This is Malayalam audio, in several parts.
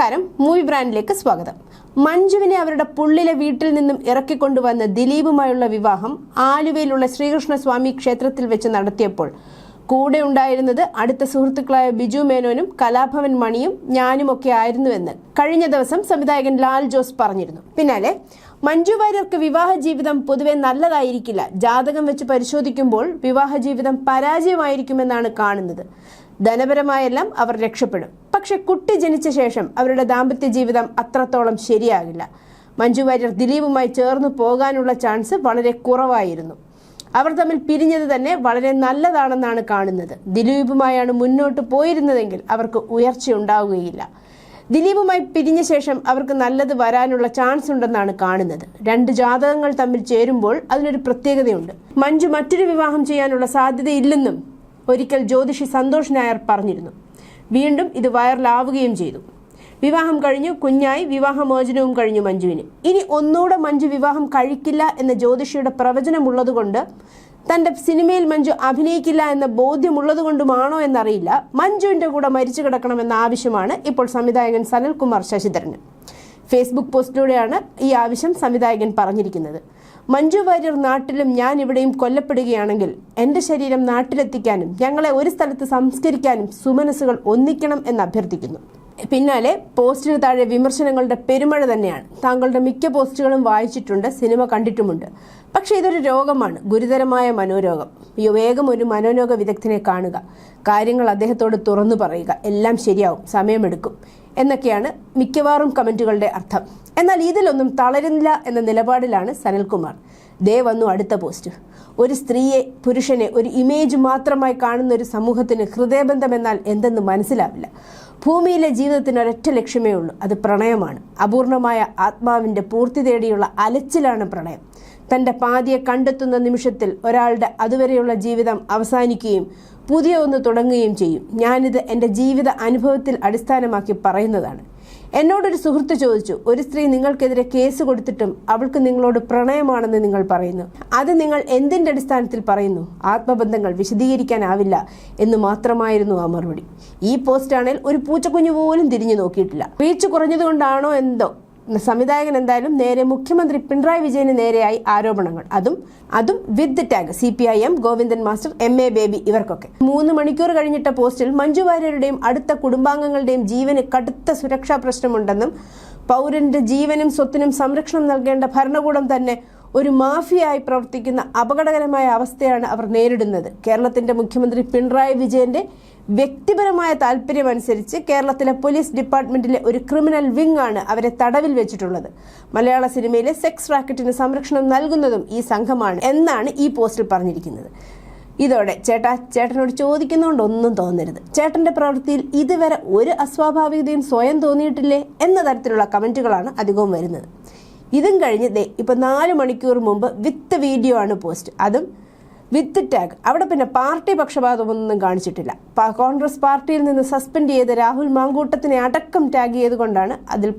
നമസ്കാരം. മൂവി ബ്രാൻഡിലേക്ക് സ്വാഗതം. മഞ്ജുവിനെ അവരുടെ പുള്ളിലെ വീട്ടിൽ നിന്നും ഇറക്കിക്കൊണ്ടുവന്ന ദിലീപുമായുള്ള വിവാഹം ആലുവയിലുള്ള ശ്രീകൃഷ്ണസ്വാമി ക്ഷേത്രത്തിൽ വെച്ച് നടത്തിയപ്പോൾ കൂടെ ഉണ്ടായിരുന്നത് അടുത്ത സുഹൃത്തുക്കളായ ബിജു മേനോനും കലാഭവൻ മണിയും ഞാനും ഞാനുമൊക്കെ ആയിരുന്നുവെന്ന് കഴിഞ്ഞ ദിവസം സംവിധായകൻ ലാൽ ജോസ് പറഞ്ഞിരുന്നു. പിന്നാലെ മഞ്ജു വാര്യർക്ക് വിവാഹ ജീവിതം പൊതുവെ നല്ലതായിരിക്കില്ല. ജാതകം വെച്ച് പരിശോധിക്കുമ്പോൾ വിവാഹ ജീവിതം പരാജയമായിരിക്കുമെന്നാണ് കാണുന്നത്. ധനപരമായെല്ലാം അവർ രക്ഷപ്പെടും. പക്ഷെ കുട്ടി ജനിച്ച ശേഷം അവരുടെ ദാമ്പത്യ ജീവിതം അത്രത്തോളം ശരിയാകില്ല. മഞ്ജു വാര്യർ ദിലീപുമായി ചേർന്നു പോകാനുള്ള ചാൻസ് വളരെ കുറവായിരുന്നു. അവർ തമ്മിൽ പിരിഞ്ഞത് തന്നെ വളരെ നല്ലതാണെന്നാണ് കാണുന്നത്. ദിലീപുമായാണ് മുന്നോട്ട് പോയിരുന്നതെങ്കിൽ അവർക്ക് ഉയർച്ച ഉണ്ടാവുകയില്ല. ദിലീപുമായി പിരിഞ്ഞ ശേഷം അവർക്ക് നല്ലത് വരാനുള്ള ചാൻസ് ഉണ്ടെന്നാണ് കാണുന്നത്. രണ്ട് ജാതകങ്ങൾ തമ്മിൽ ചേരുമ്പോൾ അതിനൊരു പ്രത്യേകതയുണ്ട്. മഞ്ജു മറ്റൊരു വിവാഹം ചെയ്യാനുള്ള സാധ്യതയില്ലെന്നും ഒരിക്കൽ ജ്യോതിഷി സന്തോഷ് നായർ പറഞ്ഞിരുന്നു. വീണ്ടും ഇത് വൈറലാവുകയും ചെയ്തു. വിവാഹം കഴിഞ്ഞു കുഞ്ഞായി വിവാഹമോചനവും കഴിഞ്ഞു മഞ്ജുവിന്. ഇനി ഒന്നുകൂടെ മഞ്ജു വിവാഹം കഴിക്കില്ല എന്ന ജ്യോതിഷിയുടെ പ്രവചനമുള്ളതുകൊണ്ട് തന്റെ സിനിമയിൽ മഞ്ജു അഭിനയിക്കില്ല എന്ന ബോധ്യമുള്ളതുകൊണ്ടുമാണോ എന്നറിയില്ല. മഞ്ജുവിന്റെ കൂടെ മരിച്ചു കിടക്കണമെന്ന ആവശ്യമാണ് ഇപ്പോൾ സംവിധായകൻ സനൽകുമാർ ശശിധരന്. ഫേസ്ബുക്ക് പോസ്റ്റിലൂടെയാണ് ഈ ആവശ്യം സംവിധായകൻ പറഞ്ഞിരിക്കുന്നത്. മഞ്ജു വാര്യർ നാട്ടിലും ഞാൻ ഇവിടെയും കൊല്ലപ്പെടുകയാണെങ്കിൽ എന്റെ ശരീരം നാട്ടിലെത്തിക്കാനും ഞങ്ങളെ ഒരു സ്ഥലത്ത് സംസ്കരിക്കാനും സുമനസ്സുകൾ ഒന്നിക്കണം എന്ന് അഭ്യർത്ഥിക്കുന്നു. പിന്നാലെ പോസ്റ്റിന് താഴെ വിമർശനങ്ങളുടെ പെരുമഴ തന്നെയാണ്. താങ്കളുടെ മിക്ക പോസ്റ്റുകളും വായിച്ചിട്ടുണ്ട് സിനിമ കണ്ടിട്ടുമുണ്ട്. പക്ഷേ ഇതൊരു രോഗമാണ് ഗുരുതരമായ മനോരോഗം. വേഗം ഒരു മനോരോഗ വിദഗ്ധനെ കാണുക. കാര്യങ്ങൾ അദ്ദേഹത്തോട് തുറന്നു പറയുക. എല്ലാം ശരിയാവും സമയമെടുക്കും. എന്നൊക്കെയാണ് മിക്കവാറും കമന്റുകളുടെ അർത്ഥം. എന്നാൽ ഇതിലൊന്നും തളരുന്നില്ല എന്ന നിലപാടിലാണ് സനൽകുമാർ. ദേ വന്നു അടുത്ത പോസ്റ്റ്. ഒരു സ്ത്രീയെ പുരുഷനെ ഒരു ഇമേജ് മാത്രമായി കാണുന്ന ഒരു സമൂഹത്തിന് ഹൃദയബന്ധം എന്നാൽ എന്തെന്ന് മനസ്സിലാവില്ല. ഭൂമിയിലെ ജീവിതത്തിന് ഒരൊറ്റ ലക്ഷ്യമേ ഉള്ളൂ. അത് പ്രണയമാണ്. അപൂർണമായ ആത്മാവിന്റെ പൂർത്തി തേടിയുള്ള അലച്ചിലാണ് പ്രണയം. തന്റെ പാതിയെ കണ്ടെത്തുന്ന നിമിഷത്തിൽ ഒരാളുടെ അതുവരെയുള്ള ജീവിതം അവസാനിക്കുകയും പുതിയ ഒന്ന് തുടങ്ങുകയും ചെയ്യും. ഞാനിത് എന്റെ ജീവിത അനുഭവത്തിൽ അടിസ്ഥാനമാക്കി പറയുന്നതാണ്. എന്നോടൊരു സുഹൃത്ത് ചോദിച്ചു ഒരു സ്ത്രീ നിങ്ങൾക്കെതിരെ കേസ് കൊടുത്തിട്ടും അവൾക്ക് നിങ്ങളോട് പ്രണയമാണെന്ന് നിങ്ങൾ പറയുന്നു. അത് നിങ്ങൾ എന്തിന്റെ അടിസ്ഥാനത്തിൽ പറയുന്നു? ആത്മബന്ധങ്ങൾ വിശദീകരിക്കാനാവില്ല എന്ന് മാത്രമായിരുന്നു ആ മറുപടി. ഈ പോസ്റ്റാണേൽ ഒരു പൂച്ചക്കുഞ്ഞു പോലും തിരിഞ്ഞു നോക്കിയിട്ടില്ല. റീച്ച് കുറഞ്ഞതുകൊണ്ടാണോ എന്തോ സംവിധായകൻ എന്തായാലും നേരെ മുഖ്യമന്ത്രി പിണറായി വിജയന് നേരെയായി ആരോപണങ്ങൾ. അതും അതും with tag C P I M Govindan master M A Baby ഇവർക്കൊക്കെ. മൂന്ന് മണിക്കൂർ കഴിഞ്ഞിട്ട പോസ്റ്റിൽ മഞ്ജു വാര്യരുടെയും അടുത്ത കുടുംബാംഗങ്ങളുടെയും ജീവന് കടുത്ത സുരക്ഷാ പ്രശ്നമുണ്ടെന്നും പൗരന്റെ ജീവനും സ്വത്തിനും സംരക്ഷണം നൽകേണ്ട ഭരണകൂടം തന്നെ ഒരു മാഫിയായി പ്രവർത്തിക്കുന്ന അപകടകരമായ അവസ്ഥയാണ് അവർ നേരിടുന്നത്. കേരളത്തിന്റെ മുഖ്യമന്ത്രി പിണറായി വിജയന്റെ വ്യക്തിപരമായ താല്പര്യമനുസരിച്ച് കേരളത്തിലെ പോലീസ് ഡിപ്പാർട്ട്മെന്റിലെ ഒരു ക്രിമിനൽ വിങ് ആണ് അവരെ തടവിൽ വെച്ചിട്ടുള്ളത്. മലയാള സിനിമയിലെ സെക്സ് റാക്കറ്റിന് സംരക്ഷണം നൽകുന്നതും ഈ സംഘമാണ് എന്നാണ് ഈ പോസ്റ്റിൽ പറഞ്ഞിരിക്കുന്നത്. ഇതോടെ ചേട്ടാ ചേട്ടനോട് ചോദിക്കുന്നതുകൊണ്ട് ഒന്നും തോന്നരുത്. ചേട്ടന്റെ പ്രവൃത്തിയിൽ ഇതുവരെ ഒരു അസ്വാഭാവികതയും സ്വയം തോന്നിയിട്ടില്ലേ എന്ന തരത്തിലുള്ള കമന്റുകളാണ് അധികവും വരുന്നത്. ഇതും കഴിഞ്ഞ് ദേ ഇപ്പൊ നാല് മണിക്കൂർ മുമ്പ് വിത്ത് വീഡിയോ ആണ് പോസ്റ്റ്. അതും വിത്ത് ടാഗ്. അവിടെ പിന്നെ പാർട്ടി പക്ഷപാതമൊന്നും കാണിച്ചിട്ടില്ല. കോൺഗ്രസ് പാർട്ടിയിൽ നിന്ന് സസ്പെൻഡ് ചെയ്ത രാഹുൽ മാങ്കൂട്ടത്തിനെ അടക്കം ടാഗ് ചെയ്തുകൊണ്ടാണ് അതിൽ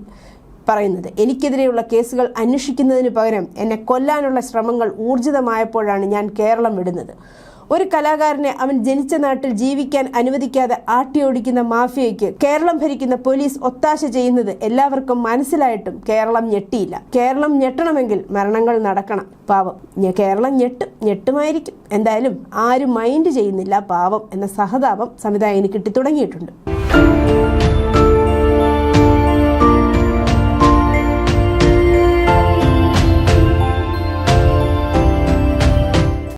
പറയുന്നത്. എനിക്കെതിരെയുള്ള കേസുകൾ അന്വേഷിക്കുന്നതിന് പകരം എന്നെ കൊല്ലാനുള്ള ശ്രമങ്ങൾ ഊർജിതമായപ്പോഴാണ് ഞാൻ കേരളം വിടുന്നത്. ഒരു കലാകാരനെ അവൻ ജനിച്ച നാട്ടിൽ ജീവിക്കാൻ അനുവദിക്കാതെ ആട്ടിയോടിക്കുന്ന മാഫിയയ്ക്ക് കേരളം ഭരിക്കുന്ന പോലീസ് ഒത്താശ ചെയ്യുന്നത് എല്ലാവർക്കും മനസ്സിലായിട്ടും കേരളം ഞെട്ടിയില്ല. കേരളം ഞെട്ടണമെങ്കിൽ മരണങ്ങൾ നടക്കണം. പാവം. കേരളം ഞെട്ടും ഞെട്ടുമായിരിക്കും. എന്തായാലും ആരും മൈൻഡ് ചെയ്യുന്നില്ല പാവം എന്ന സഹതാപം സംവിധായകന് കിട്ടി തുടങ്ങിയിട്ടുണ്ട്